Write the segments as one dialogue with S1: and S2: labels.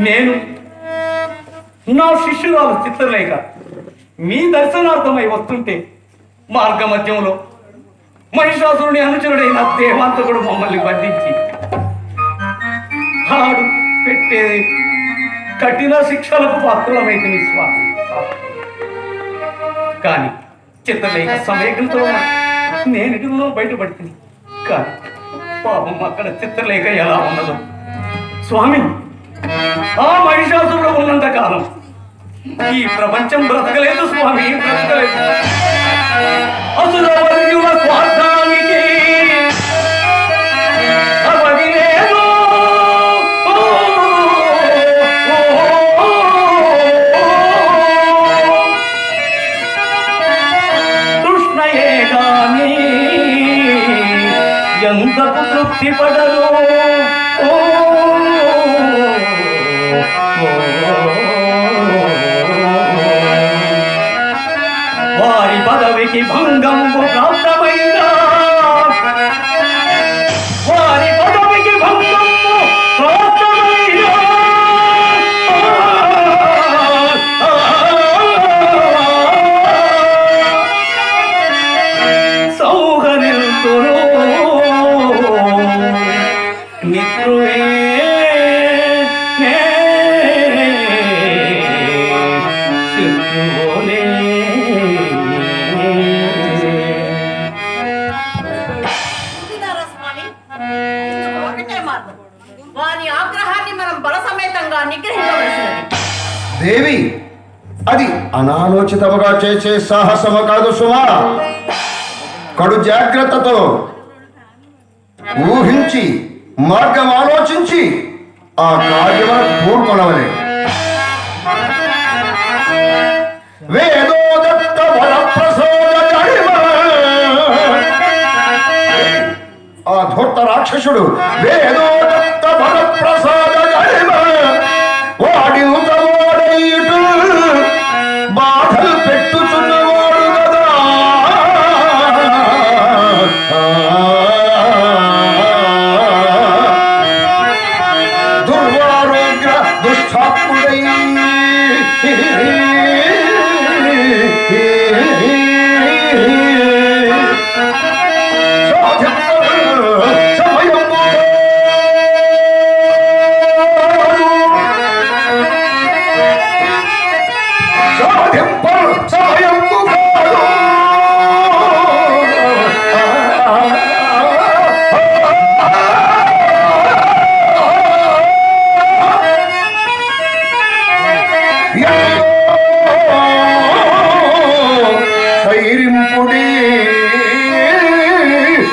S1: నేను నా శిష్యురాలు చిత్రలేఖ. మీ దర్శనార్థమై వస్తుంటే మార్గ మధ్యంలో మహిషాసురుని అనుచరుడైన దేవాంతకుడు మమ్మల్ని బంధించి ఆడు పెట్టేది కఠిన శిక్షలకు పాత్రలమైతే స్వామి. కానీ చిత్రలేఖ సమయంతో నేను బయటపడుతుంది కానీ పాపం అక్కడ చిత్రలేఖ ఎలా ఉన్నదో. స్వామి ఆ మహిషాసురుడు ఉన్నంత కాలం ఈ ప్రపంచం బ్రతకలేదు స్వామి. వారి
S2: ఆగ్రహాన్ని మనం బల సమేతంగా నిగ్రహించవలసినది
S3: దేవి అది అనాలోచితముగా చేసే సాహసము కాదు సుమా. కడు జాగ్రత్తతో ఊహించి మార్గం ఆలోచించి ఆ కార్యమును పూర్కొనవలే. వేదోదత్త వరప్రసాద జడిమ. ఆ ధూర్త రాక్షసుడు వేదోదత్త వర ప్రసాద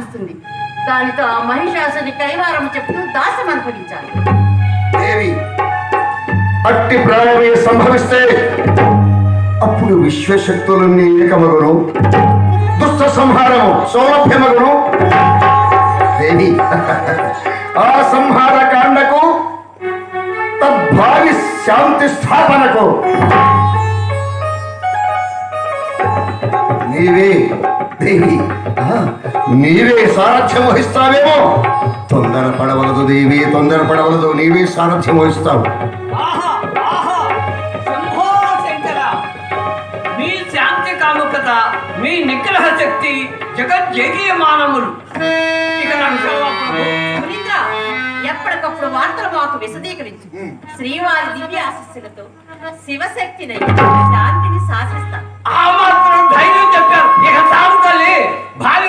S3: ఆశిస్తుంది దానితో ఆ మహిషాసుని కైవారం చెప్తూ దాసం అనుభవించాలి దేవి అట్టి ప్రాణమే సంభవిస్తే అప్పుడు విశ్వశక్తులన్నీ ఏకమగును. దుష్ట సంహారము సౌలభ్యమగును. దేవి ఆ సంహార కాండకు తద్భావి శాంతి స్థాపనకు నీవే దేవి. ఆ, నీవే సారథ్యం వహిస్తావేమో. తొందర పడవలదు దేవి తొందర పడవలదు. నీవే సారథ్యం వహిస్తావు.
S4: మీ శాంతి కాముకత మీ నిగ్రహ శక్తి జగజ్జగీయమానములు
S2: ఎప్పటికప్పుడు వార్తలు మాకు విశదీకరించు. శ్రీవారి దివ్య ఆశస్సులతో శివశక్తిని శాంతిని శాసిస్తాం
S4: ఆ ভারী